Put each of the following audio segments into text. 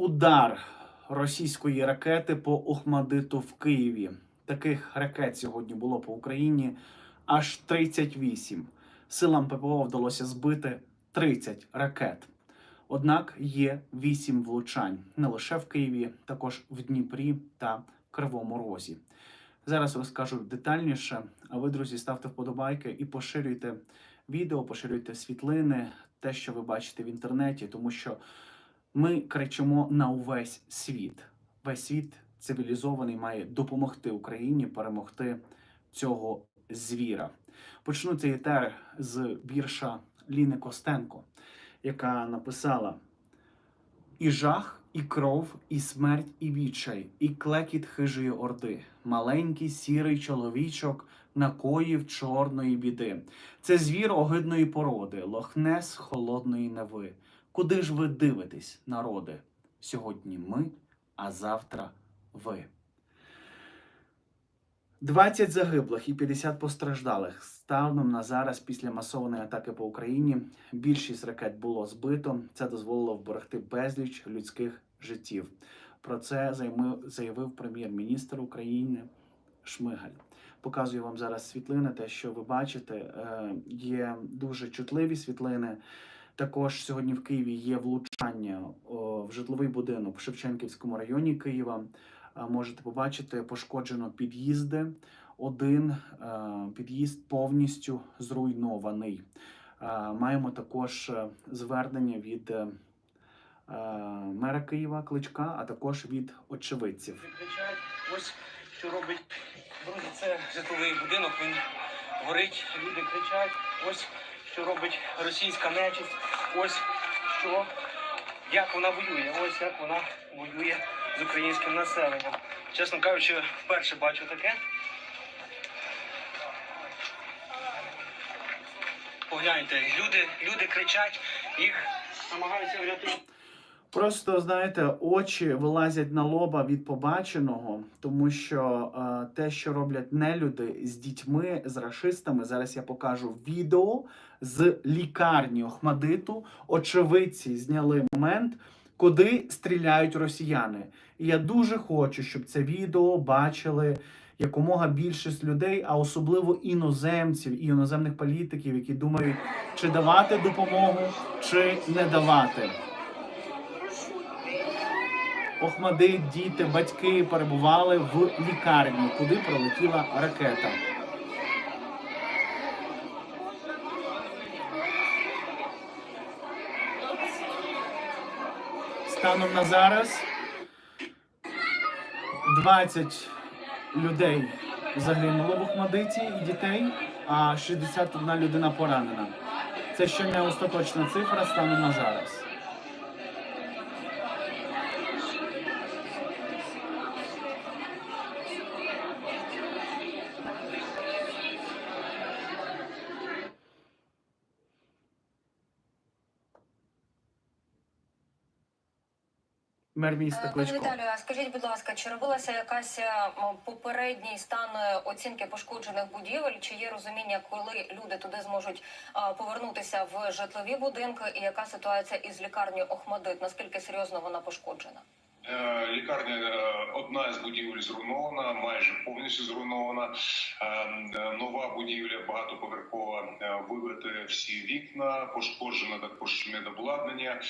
удар російської ракети по Охмадиту в Києві. Таких ракет сьогодні було по Україні аж 38. Силам ППО вдалося збити 30 ракет. Однак є 8 влучань не лише в Києві, також в Дніпрі та Кривому Розі. Зараз розкажу детальніше. А ви, друзі, ставте вподобайки і поширюйте відео, поширюйте світлини, те, що ви бачите в інтернеті, тому що ми кричимо на увесь світ. Весь світ цивілізований має допомогти Україні перемогти цього звіра. Почну цей етер з вірша Ліни Костенко, яка написала: І жах, і кров, і смерть, і відчай, і клекіт хижої орди. Маленький сірий чоловічок накоїв чорної біди. Це звір огидної породи, лохнес холодної неви. Куди ж ви дивитесь, народи? Сьогодні ми, а завтра ви. 20 загиблих і 50 постраждалих станом на зараз після масованої атаки по Україні. Більшість ракет було збито. Це дозволило вберегти безліч людських життів. Про це заявив прем'єр-міністр України Шмигаль. Показую вам зараз світлини. Те, що ви бачите, е, є дуже чутливі світлини. Також сьогодні в Києві є влучання в житловий будинок в Шевченківському районі Києва. Е, Можете побачити, пошкоджено під'їзди. Один е, під'їзд повністю зруйнований. Е, Маємо також звернення від мера Києва Кличка, а також від очевидців. Ось що робить. Друзі, це житловий будинок, він горить, люди кричать. Ось що робить російська нечисть. Ось що, як вона воює, ось як вона воює з українським населенням. Чесно кажучи, вперше бачу таке. Погляньте, люди, люди кричать, їх намагаються врятувати. Просто знаєте, очі вилазять на лоба від побаченого, тому що е, те, що роблять нелюди з дітьми, з рашистами, зараз я покажу відео з лікарні Охмадиту. Очевидці зняли момент, куди стріляють росіяни. І я дуже хочу, щоб це відео бачили якомога більшість людей, а особливо іноземців і іноземних політиків, які думають, чи давати допомогу, чи не давати. Охмадит, діти, батьки перебували в лікарні, куди прилетіла ракета. Станом на зараз 20 людей загинуло в Охмадиті і дітей, а 61 людина поранена. Це ще не остаточна цифра станом на зараз. Мер міста Пане Віталію, а скажіть, будь ласка, чи робилася якась е, попередній стан е, оцінки пошкоджених будівель? Чи є розуміння, коли люди туди зможуть повернутися в житлові будинки? І яка ситуація із лікарнею Охмадит? Наскільки серйозно вона пошкоджена? Е, Лікарня е, одна з будівель зруйнована, майже повністю зруйнована. Е, Нова будівля багатоповерхова вибити всі вікна, пошкоджено також медобладнання.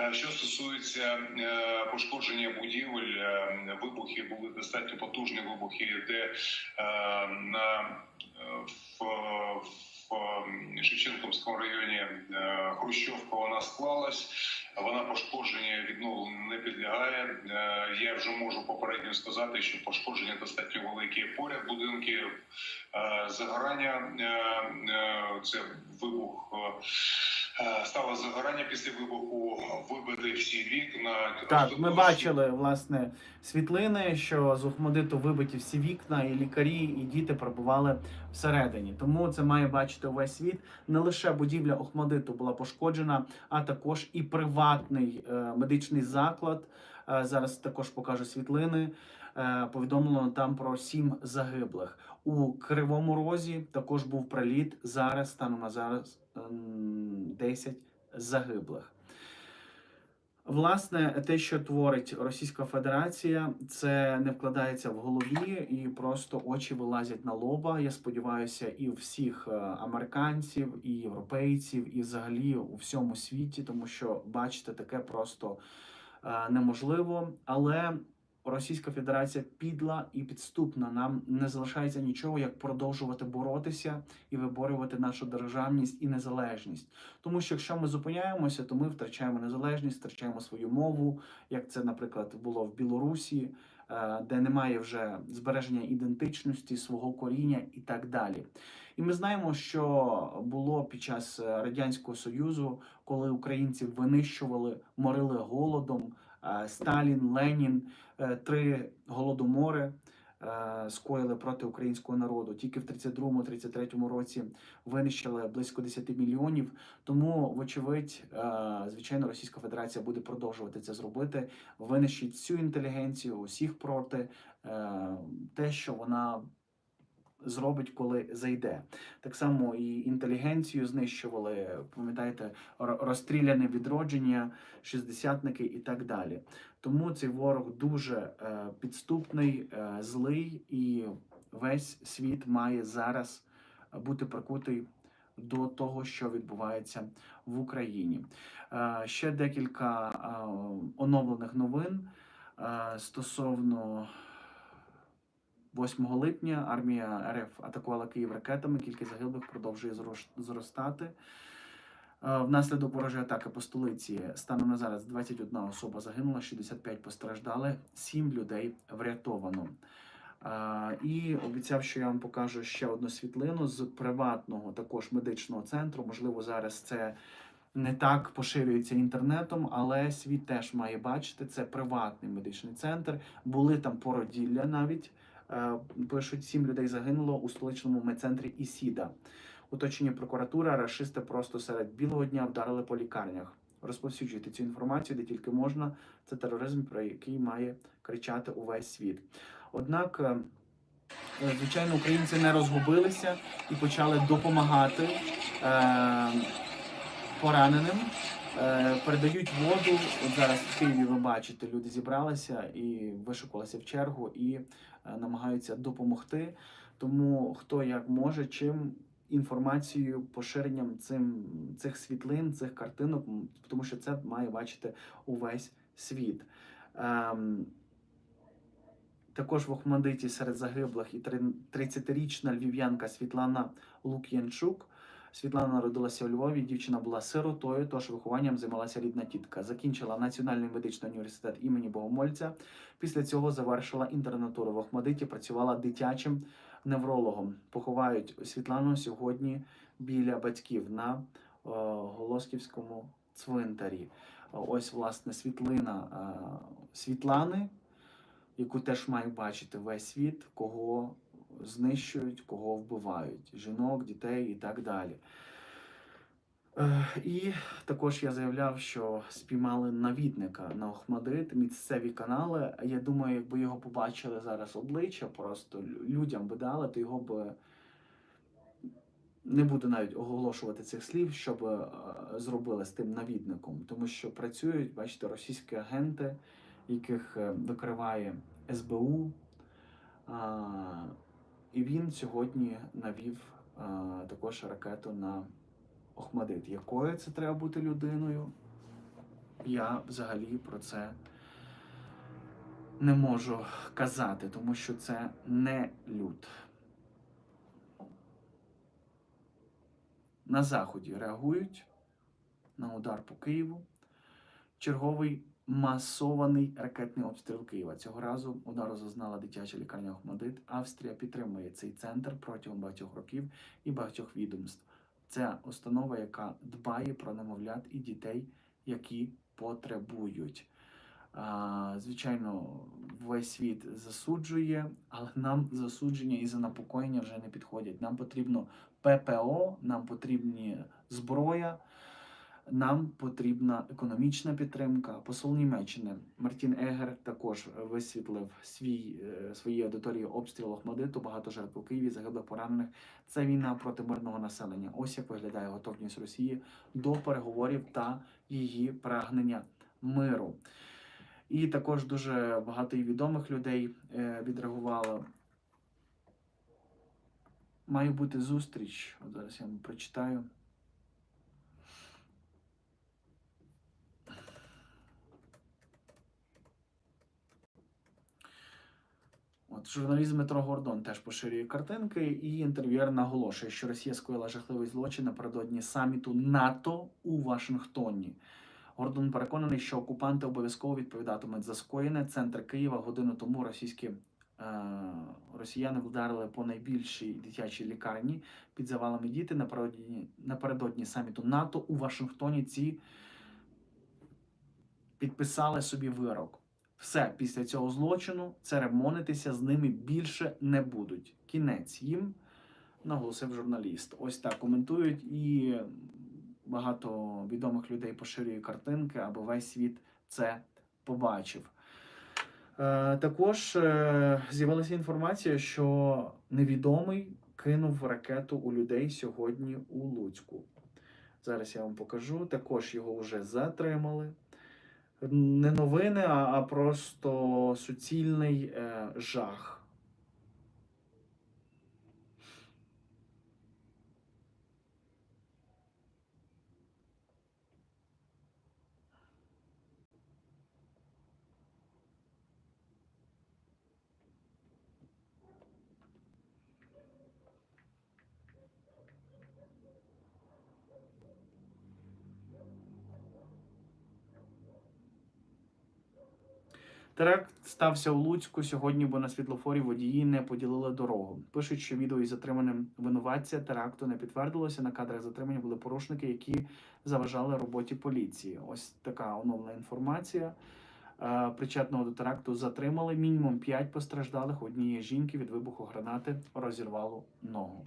Е, Що стосується пошкодження будівель, вибухи були достатньо потужні вибухи, де на в, в Шевченківському районі Хрущовка вона склалась. Вона пошкодження відновленню не підлягає. Е, Я вже можу попередньо сказати, що пошкодження достатньо великі поряд будинків. Е, Загорання е, це вибух. Стало загорання після вибуху, вибили всі вікна. Так, ми бачили власне світлини, що з Охмадиту вибиті всі вікна, і лікарі, і діти перебували всередині. Тому це має бачити увесь світ. Не лише будівля Охмадиту була пошкоджена, а також і приватний е, медичний заклад. Е, зараз також покажу світлини. Е, повідомлено там про сім загиблих у Кривому Розі. Також був приліт. Зараз станом на зараз ем, 10 загиблих. Власне, те, що творить Російська Федерація, це не вкладається в голові і просто очі вилазять на лоба. Я сподіваюся, і у всіх е, американців, і європейців, і взагалі у всьому світі, тому що бачите, таке просто е, неможливо. Але Російська Федерація підла і підступна. Нам не залишається нічого, як продовжувати боротися і виборювати нашу державність і незалежність. Тому що якщо ми зупиняємося, то ми втрачаємо незалежність, втрачаємо свою мову, як це, наприклад, було в Білорусі, е, де немає вже збереження ідентичності, свого коріння і так далі. І ми знаємо, що було під час радянського союзу, коли українців винищували, морили голодом. Е, Сталін, Ленін, е, три голодомори е, скоїли проти українського народу. Тільки в 32-33 році винищили близько 10 мільйонів. Тому, вочевидь, звичайно, Російська Федерація буде продовжувати це зробити, винищить всю інтелігенцію, усіх проти те, що вона. Зробить, коли зайде. Так само і інтелігенцію знищували, пам'ятаєте, розстріляне відродження, шістдесятники і так далі. Тому цей ворог дуже е, підступний, е, злий, і весь світ має зараз бути прикутий до того, що відбувається в Україні. Е, Ще декілька е, оновлених новин е, стосовно 8 липня армія РФ атакувала Київ ракетами. Кількість загиблих продовжує зростати. Е, Внаслідок ворожої атаки по столиці станом на зараз 21 особа загинула, 65 постраждали, 7 людей врятовано. Е, І обіцяв, що я вам покажу ще одну світлину з приватного також медичного центру. Можливо, зараз це не так поширюється інтернетом, але світ теж має бачити. Це приватний медичний центр. Були там породілля навіть. Е, Пишуть, сім людей загинуло у столичному медцентрі Ісіда. Уточнення прокуратура, рашисти просто серед білого дня вдарили по лікарнях. Розповсюджуйте цю інформацію, де тільки можна. Це тероризм, про який має кричати увесь світ. Однак, е, звичайно, українці не розгубилися і почали допомагати е, пораненим. Передають воду. Зараз в Києві ви бачите, люди зібралися і вишукувалися в чергу і намагаються допомогти. Тому хто як може, чим інформацією, поширенням цим цих світлин, цих картинок, тому що це має бачити увесь світ. Ем, також в Охмадиті серед загиблих і три- 30-річна львів'янка Світлана Лук'янчук. Світлана народилася у Львові. Дівчина була сиротою, тож вихованням займалася рідна тітка. Закінчила Національний медичний університет імені Богомольця. Після цього завершила інтернатуру в Охмадиті, працювала дитячим неврологом. Поховають Світлану сьогодні біля батьків на е, Голосківському цвинтарі. Ось власне світлина е, Світлани, яку теж має бачити весь світ, кого знищують, кого вбивають, жінок, дітей і так далі. Е, І також я заявляв, що спіймали навідника на Охмадит, місцеві канали. Я думаю, якби його побачили зараз обличчя, просто людям би дали, то його би не буду навіть оголошувати цих слів, щоб е, зробили з тим навідником, тому що працюють, бачите, російські агенти, яких е, викриває СБУ. І він сьогодні навів а, також ракету на Охмадит. Якою це треба бути людиною? Я взагалі про це не можу казати, тому що це не люд. На Заході реагують на удар по Києву. Черговий масований ракетний обстріл Києва. Цього разу удару зазнала дитяча лікарня Охмадит. Австрія підтримує цей центр протягом багатьох років і багатьох відомств. Це установа, яка дбає про немовлят і дітей, які потребують. Звичайно, весь світ засуджує, але нам засудження і занепокоєння вже не підходять. Нам потрібно ППО, нам потрібні зброя, нам потрібна економічна підтримка. Посол Німеччини Мартін Егер також висвітлив свій е, своїй аудиторії обстріл Охмадиту, багато жертв у Києві, загиблих поранених. Це війна проти мирного населення. Ось як виглядає готовність Росії до переговорів та її прагнення миру. І також дуже багато і відомих людей е, відреагувало. Має бути зустріч. От зараз я вам прочитаю. От журналіст Дмитро Гордон теж поширює картинки, і інтерв'юер наголошує, що Росія скоїла жахливий злочин напередодні саміту НАТО у Вашингтоні. Гордон переконаний, що окупанти обов'язково відповідатимуть за скоєне. Центр Києва годину тому російські е, росіяни вдарили по найбільшій дитячій лікарні під завалами діти напередодні, напередодні саміту НАТО у Вашингтоні. Ці підписали собі вирок. Все після цього злочину церемонитися з ними більше не будуть. Кінець їм наголосив журналіст. Ось так коментують, і багато відомих людей поширює картинки, аби весь світ це побачив. Е, також е, з'явилася інформація, що невідомий кинув ракету у людей сьогодні у Луцьку. Зараз я вам покажу. Також його вже затримали не новини, а, просто суцільний е, жах. Теракт стався у Луцьку сьогодні, бо на світлофорі водії не поділили дорогу. Пишуть, що відео із затриманим винуватця теракту не підтвердилося. На кадрах затримання були порушники, які заважали роботі поліції. Ось така оновлена інформація. Е, Причетного до теракту затримали. Мінімум 5 постраждалих. Однієї жінки від вибуху гранати розірвало ногу.